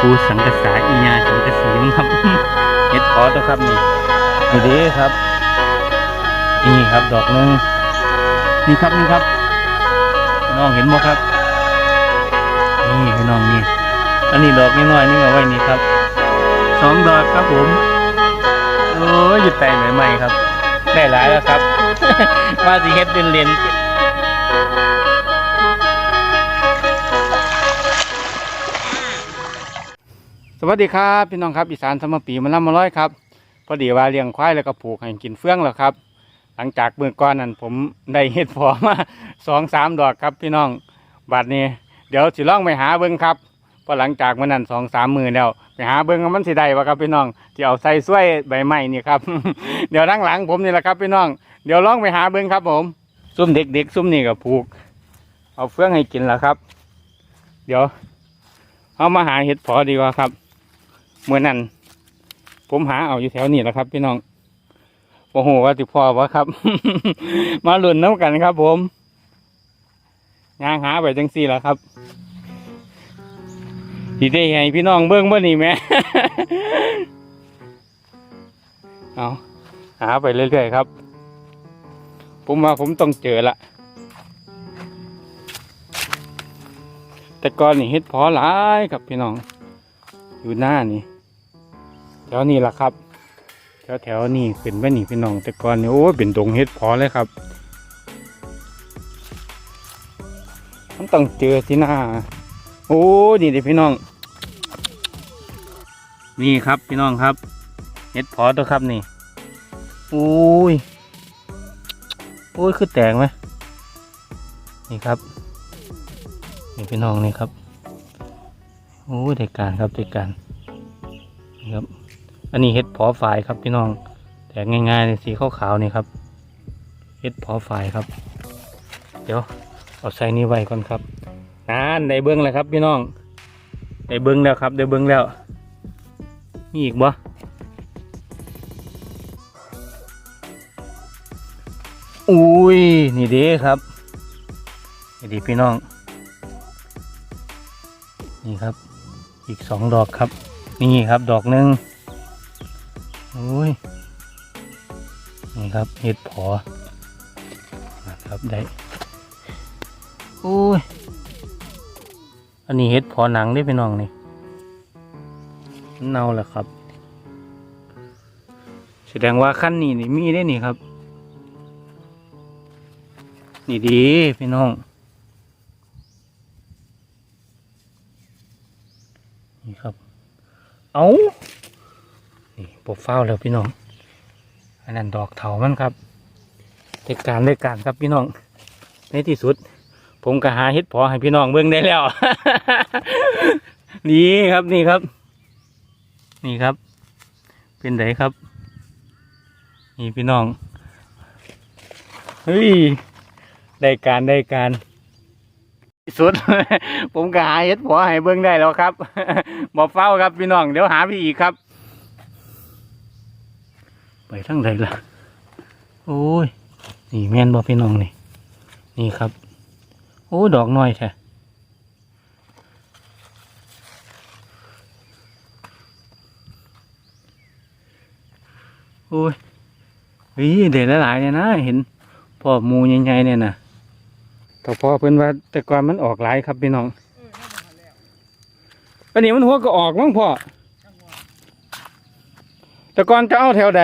ปูสังกษาอีญาสังกสีมั้งครับเห็ดขอตัวครับนี่นี่เด้ครับนี่ครับดอกหนึงนี่ครับนี่ครับพี่น้องเห็นไหมครับ นี่พี่น้องนี่อันนี้ดอกน้อยๆนี่เอาไว้นี่ครับสองดอกครับผมโอ้ยหยุดแต่งใหม่ๆครับ ได้หลายแล้วครับ ว่าสิเฮ็ดเป็นเลน สวัสดีครับพี่น้องครับอีสานสมปีมันล่ำมาร้อยครับพอดีว่าเลี้ยงควายแล้วก็ผูกให้กินเฟื่องแล้วครับ หลังจากเมื่อก่อนนั้นผมได้เฮ็ดพอมาสองสามดอกครับ พี่น้องบัดนี้ เดี๋ยวสิล่องไปหาเบิ้งครับเพอหลังจากมันนั้นสองสามมือแล้วไปหาเบิ้งมันสิได้ปะครับพี่น้องที่เอาใส่ซ้วยใบไม้นี่ครับเดี๋ยวนั่งหลังผมนี่แหละครับพี่น้องเดี๋ยวล่องไปหาเบิ้งครับ ผมซุ่มเด็กๆซุ่มนี่ก็ผูก เอาเฟื่องให้กินแล้วครับ เดี๋ยวเอามาหาเห็ดพอดีกว่าครับ เมื่อนั้น ผมหาเอาอยู่แถวนี้แหละครับ พี่น้องโอ้โหว่าติพอวะครับ มาหลุนน้ำกันครับ ผมยางหาไปจังสี่แหละครับดีได้ให้พี่น้องเบิ้งเบ่นี่แหม่เอาหาไปเรื่อยๆครับ ผมว่าผมต้องเจอละแต่ก่อนนี่เฮ็ดพอหลายครับพี่น้อง อยู่หน้านี่ แถวนี้ล่ะครับ แถวแถวนี่ขึ้นไปนี่พี่น้อง แต่ก่อนนี่โอ้เป็นดงเฮ็ดพอเลยครับ มันต้องเจอที่หน้า โอ้นี่ดิพี่น้อง นี่ครับพี่น้องครับเฮ็ดพอตัวครับนี่โอ้ยโอ้ยคือแตกไหมนี่ครับนี่พี่น้องนี่ครับโอ้ยได้การครับได้การนี่ครับ อันนี้เห็ดเพอฝายครับพี่น้อง แต่ง่ายๆเลยสีขาวๆนี่ครับเห็ดเพอฝายครับ เดี๋ยวเอาใส่นี่ไว้ก่อนครับนานได้เบิ้งแล้วครับพี่น้องได้เบิ้งแล้วครับได้เบิ้งแล้วมีอีกบ่อุ้ยนี่ด้ครับนี่ดีพี่น้อง นี่ครับ อีกสองดอกครับ นี่ครับดอกหนึ่ง โอ้ย นี่ครับเห็ดพอนะครับได้โอ้ย อันนี้เห็ดพอหนังได้พี่น้องนี่เน่าแล้วครับ แสดงว่าขั้นนี้นี่มีได้นี่ครับ นี่ดีพี่น้อง นี่ครับ เอา ปบเฝ้าแล้วพี่น้อง อันนั้นดอกเถามันครับเด็กการเด็กการครับพี่น้อง ในที่สุด ผมก็หาเห็ดพอให้พี่น้องเบิ่งได้แล้ว นี่ครับนี่ครับ นี่ครับ เป็นไดครับ นี่พี่น้อง เฮ้ย ได้การได้การที่สุด ผมก็หาเห็ดพอให้เบิ่งได้แล้วครับบอเฝ้าครับพี่น้อง เดี๋ยวหาพี่อีกครับ ไปทั้งใดล่ะ โอ้ย นี่แม่นบอพี่น้องนี่ นี่ครับ โอ้ดอกน้อยแท้โอ้ยเฮ้ยเด็ดหลายๆเนี่ยนะ เห็นพ่อมูใหญ่ๆเนี่ยนะแต่พอเพิ่นว่าแต่ก่อนมันออกหลายครับพี่น้องอันนี้มันหัวก็ออกมั้งพ่อแต่ก่อนจะเอาแถวใด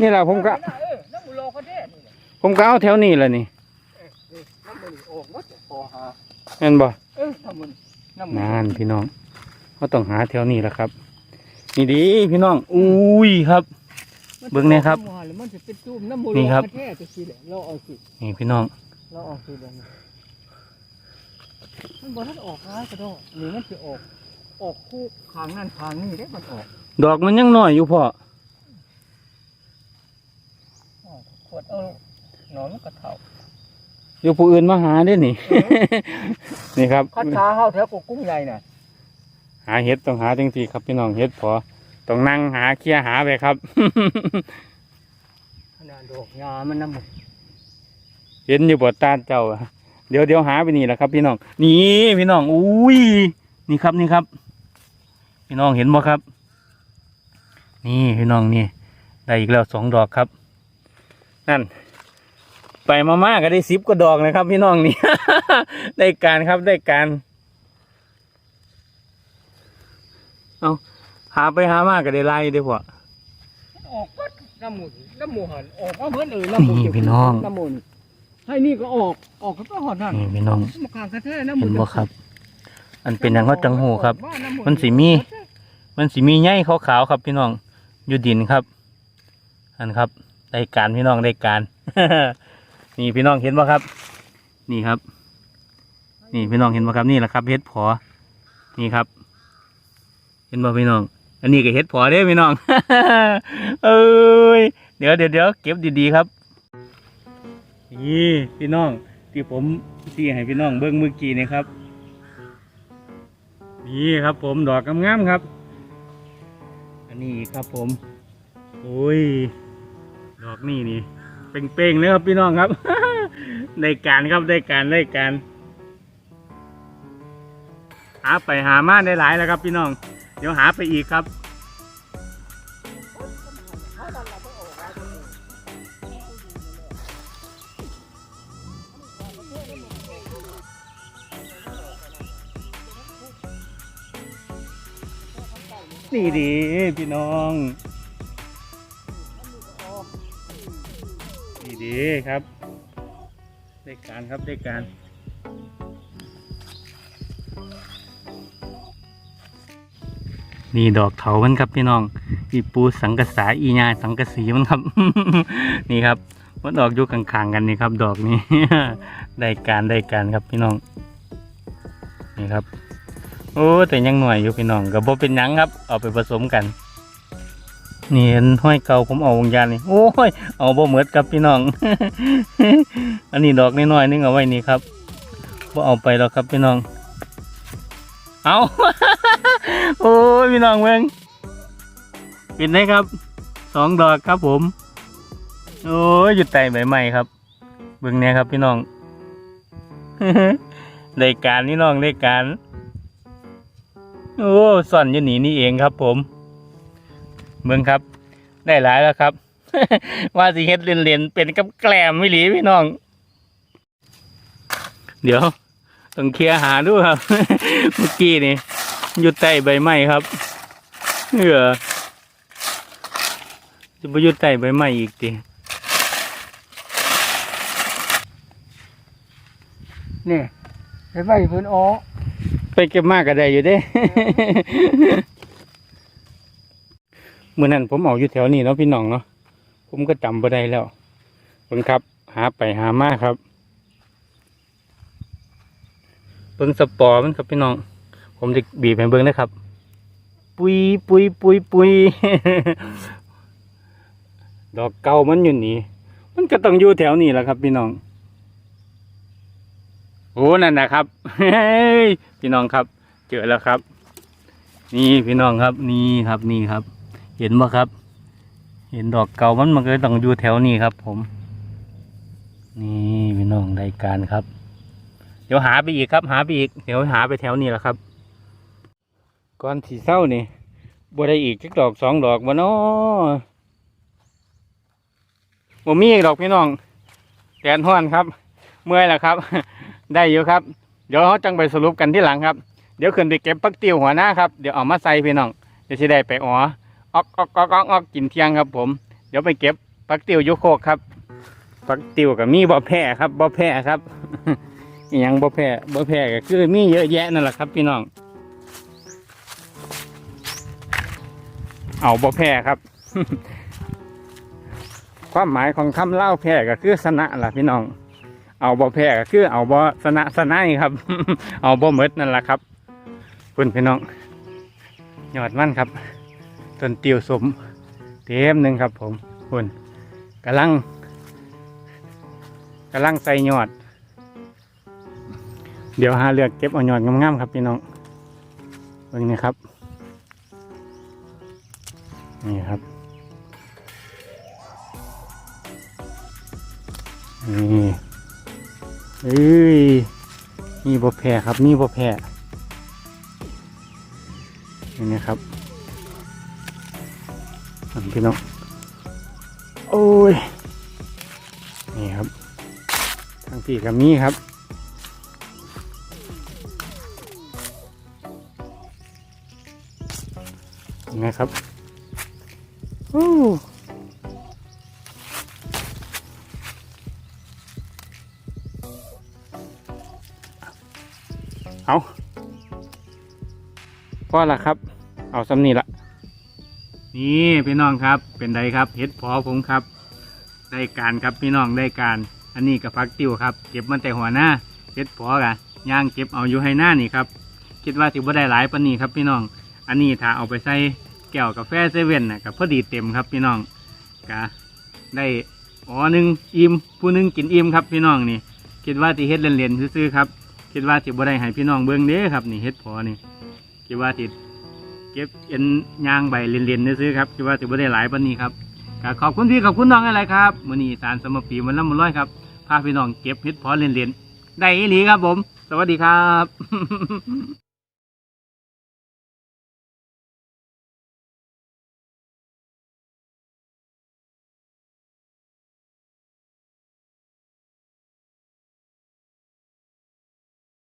นี่แหละผมก็เออน้ำมูโลเขาเด้นี่แหละผมก็เอาแถวนี้แหละนี่น้ำมันโอ่งวัดพอหาแม่นบ่เออน้ำมันน้ำมันนานพี่น้องเขาต้องหาแถวนี้แหละครับ นี่ดีพี่น้องอุ้ยครับ เบิ่งแน่ครับน้ำมันมันจะเป็นจุ่มน้ำมูโลนี่ครับ เขาแท้จะสิแหละเราเอาสินี่พี่น้องเราเอาสิแบบนี้มันบอกท่านออกร้ายกระโดดนี่มันจะออก ออกคู่ขางนั่นขางนี่ได้มันออก ดอกมันยังน้อยอยู่พ่อ ออกข วดเอาหนอนมันกระเถาอยู่ผู้อื่นมาหาได้นี่ นี่ครับคัดชาเข้าแถวกบกุ้งใหญ่น่ะ หาเห็ดต้องหาจังทีครับพี่น้องเห็ดพอต้องนั่งหาเคลียร์หาไปครับ ขนาดดอกยามันน้ำมันเห็นอยู่บทตาเจ้าอะเดี๋ยวเดี๋ยวหาไปนี่แหละครับ พี่น้องนี่พี่น้องอุ้ยนี่ครับนี่ครับ พี่น้องเห็นบ่ครับ นี่พี่น้องนี่ ได้อีกแล้วสองดอกครับ นั่น ไปมาม่าก็ได้สิบกว่าดอกนะครับ พี่น้องนี่ ได้การครับได้การ เอาหาไปหามาก็ได้ไล่ได้พอออกก็น้ำหมุนน้ำหมูหันออกมาเหมือนเออน้ำหมูนี่พี่น้องน้ำหมุนให้นี่ก็ออกออกก็หอดนั่นนี่พี่น้องมาขางกระแทกน้ำหมุเห็นนบ่ครับ อันเป็นอย่างเขาจังหูครับบ้าำหมันสิมี มันสีมีใยขาวๆครับ พี่น้องอยู่ดินครับ อันครับ ได้การพี่น้องได้การ นี่พี่น้องเห็นบ่ครับ นี่ครับ นี่พี่น้องเห็นบ่ครับนี่แหละครับเฮ็ดผอนี่ครับ เห็นบ่พี่น้อง อันนี้ก็เฮ็ดผอเด้พี่น้อง เอ้ยเดี๋ยวเดี๋ยวเดี๋ยวเก็บดีๆครับนี่พี่น้องที่ผมที่ให้พี่น้องเบิ้งเมื่อกี้นี่ครับ นี่ครับ ผมดอกงามๆครับ อันนี้ครับผมโอ้ย ดอกนี่นี่เป่งๆเลยครับพี่น้องครับ ได้การครับได้การได้การหาไปหามาได้หลายแล้วครับพี่น้อง เดี๋ยวหาไปอีกครับนี่ดีพี่น้อง ดีครับ ได้การครับได้การนี่ดอกเถามันครับพี่น้องอีปูสังกะสาอีญาสังกะสีมันครับ นี่ครับมันดอกอยู่ข้างๆกันนี่ครับ ดอกนี้ ได้การได้การครับพี่น้อง นี่ครับ โอ้แต่ยังหน่วยอยู่พี่น้องกับโบเป็นยังครับ เอาไปผสมกัน นี่เห็นห้อยเก่าผมเอาวงยานนี่ โอ้ย เอาโบเหมือดครับพี่น้อง อันนี้ดอกน้อยๆนึงเอาไว้นี่ครับบ่เอาไปแล้วครับพี่น้อง เอา โอ้ยพี่น้องเมืองป็นไงครับ สองดอกครับผม โอ้ยหยุดไต่ใบใหม่ครับ เบิ่งเนี่ยครับพี่น้องได้การนี่น้องได้การ โอ้ซ่อนอยู่นี่นี่เองครับผม เมืองครับ ได้หลายแล้วครับ ว่าสิเฮ็ดเล่นๆเป็นกับแกล้มไม่หลีพี่น้อง เดี๋ยวต้องเคลียร์หาดูครับ เมื่อกี้นี่อยู่ใต้ใบไม้ครับเออจะไปอยู่ใต้ใบไม้อีกทีนี่ไปไปเพิ่นออกไปเก็บมากก็ได้อยู่เด้ เมื่อนั้นผมเอาอยู่แถวนี้เนาะพี่น้องเนาะผมก็จำบ่ได้แล้วเพิ่งครับ หาไปหามาครับเบิ่งสปอร์มันครับพี่น้อง ผมจะบีบให้เบิ่งนะครับ ปุยปุยปุยปุยดอกเก่ามันอยู่นี่มันก็ต้องอยู่แถวนี้แหละครับ พี่น้องโอ้นั่นนะครับเฮ้ยพี่น้องครับ เจอแล้วครับ นี่พี่น้องครับ นี่ครับนี่ครับ เห็นบ่ครับ เห็นดอกเก่ามันมันก็ต้องอยู่แถวนี้ครับ ผม นี่พี่น้องได้การครับ เดี๋ยวหาไปอีกครับ หาไปอีก เดี๋ยวหาไปแถวนี้แหละครับ ก่อนสีเศร้านี่บ่ได้อีกจักดอกสองดอกบ่เนาะบ่มีอีกดอกพี่น้องแดดห้อนครับ เมื่อยแล้วครับ ได้อยู่ครับ เดี๋ยวเขาจังไปสรุปกันที่หลังครับ เดี๋ยวขึ้นไปเก็บปักติวหัวหน้าครับ เดี๋ยวเอามาใส่พี่น้อง เดี๋ยวสิได้ไปอ๋อ ออกออกออกออกออกกินเที่ยงครับ ผม เดี๋ยวไปเก็บปักติวยุโคกครับปักติวกับมีบ่อแพร่ครับบ่อแพร่ครับยังบ่อแพร่บ่อแพร่ก็คือมีเยอะแยะนั่นแหละครับ พี่น้อง เอาบ่อแพร่ครับ ความหมายของคำเล่าแพร่ก็คือสนะล่ะพี่น้อง เอาบ่แพ้ก็คือ เอาบ่สนะสนายครับ เอาบ่หมดนั่นแหละครับเพื่อนพี่น้องยอดมั่นครับ ต้นเตียวสมเต็มหนึ่งครับผมเพื่อนกำลังกำลังใส่ยอด เดี๋ยวหาเลือกเก็บเอายอดงามๆครับพี่น้องเบิ่งนี่ครับ นี่ครับนี่เอ้ยนี่บ่แพ้ครับนี่บ่แพ้อย่างนี้ครับ พี่น้องโอ้ยนี่ครับทางพี่กับมีครับยังไงครับโอ้เอาพอละครับ เอาซ้ำนี่ละ นี่พี่น้องครับเป็นไดครับเห็ดพอผมครับได้การครับพี่น้องได้การ อันนี้กับฟักติวครับ เก็บมันแต่หัวหน้าเห็ดพอกะย่างเก็บเอาอยู่ให้หน้านี่ครับคิดว่าถือว่ได้หลายปานนี้ครับพี่น้อง อันนี้ถ้าเอาไปใส่แก้วกาแฟเซเว่นน่ะกับพอดีเต็มครับพี่น้องกะได้อ๋อหนึ่งอิ่มผู้หนึงกินอิ่มครับพี่น้องนี่ คิดว่าที่เฮ็ดเล่นๆซื่อๆครับ คิดว่าที่บ่ได้ให้พี่น้องเบิ่งเด้อครับนี่เฮ็ดพอนี่คิดว่าที่ เก็บเอ็นยางใบเล่นๆซื่อครับคิดว่าที่บ่ได้หลายปันนี้ครับขอบคุณพี่ขอบคุณน้องอะไรครับมือนีสารสมปีมันละมันร้อยครับพาพี่น้องเก็บเฮ็ดพอเล่นๆได้อีหลีครับผม สวัสดีครับ